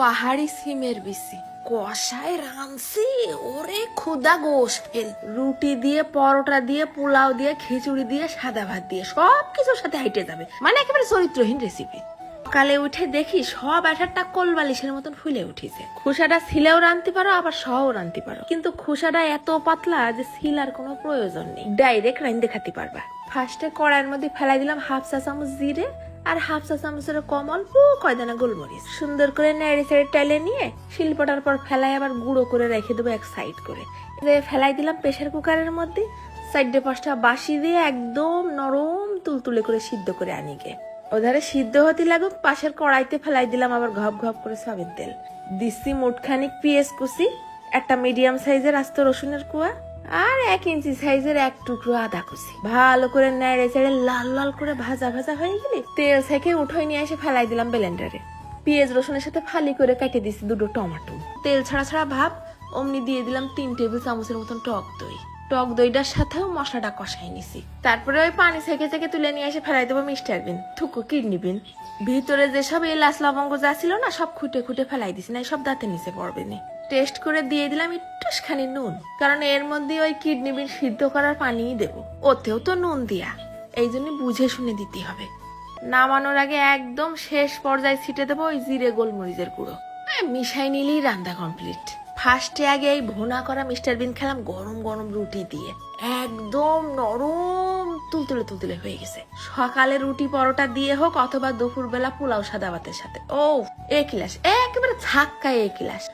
পাহাড়ি সিমের বিসি কষায় রানছি ওরে খুদা গোস রুটি দিয়ে, পরোটা দিয়ে, পোলাও দিয়ে, খিচুড়ি দিয়ে, সাদা ভাত দিয়ে সব কিছুর সাথে হাইটে যাবে। মানে একেবারে চরিত্রহীন রেসিপি সকালে উঠে দেখি সব একটা কোলবালিশের মতন ফুলে উঠেছে। খুসাটা ছিলেও রানতে পারো, আবার সহও রানতে পারো। কিন্তু খুসাটা এত পাতলা যে সিলার কোনো প্রয়োজন নেই। ডাইরেক্ট রাইন দেখাতে পারবা। ফার্স্টে কড়াইয়ের মধ্যে ফেলাই দিলাম হাফ চা চামচ জিরে আর হাফ চা চামচের কম অল্প কয়দানা গোলমরিচ। সুন্দর করে নেড়ে চেড়ে টাইলে নিয়ে শিলপটার পর ফেলাই আবার গুঁড়ো করে রেখে দেবো এক সাইড করে। ফেলাই দিলাম প্রেসার কুকারের মধ্যে। সাইডে পাঁচটা বাসি দিয়ে একদম নরম তুলতুলে করে সিদ্ধ করে আনিকে ওধারে সিদ্ধ হতে লাগুক, পাশের কড়াইতে ফেলাই দিলাম আবার ঘপ ঘপ করে সয়াবিন তেল। দিচ্ছি মুটখানিক পেঁয়াজ কুচি, একটা মিডিয়াম সাইজের আস্ত রসুনের কুয়া। আর এক ইঞ্চি সাইজের এক টুকরো আদা কুচি। ভালো করে নেড়ে চেড়ে লাল লাল করে ভাজা ভাজা হয়ে গেলে তেল থেকে উঠোয় নিয়ে এসে ফেলাই দিলাম ব্লেন্ডারে পেঁয়াজ রসুনের সাথে ফালি করে কেটে দিছি দুটো টমেটো। তেল ছাড়া ছাড়া ভাব, অমনি দিয়ে দিলাম তিন টেবিল চামচের মতন টক দই। টক দইটার সাথেও মশলাটা কষাই নিছি। তারপরে ওই পানি থেকে থেকে তুলে নিয়ে এসে ফেলাই দেবো মিস্টার বিন, থুকু কিডনি বিন। ভিতরে যেসব এলাচ লবঙ্গ যা ছিল না, সব খুঁটে খুঁটে ফেলাই দিছি, না, সব দাঁতে নিচে পড়বে নি। টেস্ট করে দিয়ে দিলাম একটুখানি নুন। কারণ এর মধ্যে ওই কিডনি বিন সিদ্ধ করার পানিই দেবো। ওতেও তো নুন দিয়া। এই জন্য বুঝে শুনে দিতে হবে। নামানোর আগে একদম শেষ পর্যায়ে ছিটে দেবো ওই জিরে গোলমরিচের গুঁড়ো। মিশাই নিলেই রান্না কমপ্লিট ফার্স্টে আগে এই ভোনা করা মিস্টার বিন খেলাম গরম গরম রুটি দিয়ে। একদম নরম তুলতুলে তুলতুলে হয়ে গেছে। সকালে রুটি পরোটা দিয়ে হোক অথবা দুপুরবেলা পোলাও সাদা ভাতের সাথে। ও, এ কিলাস। একেবারে ছাক্কা এ কিলাস।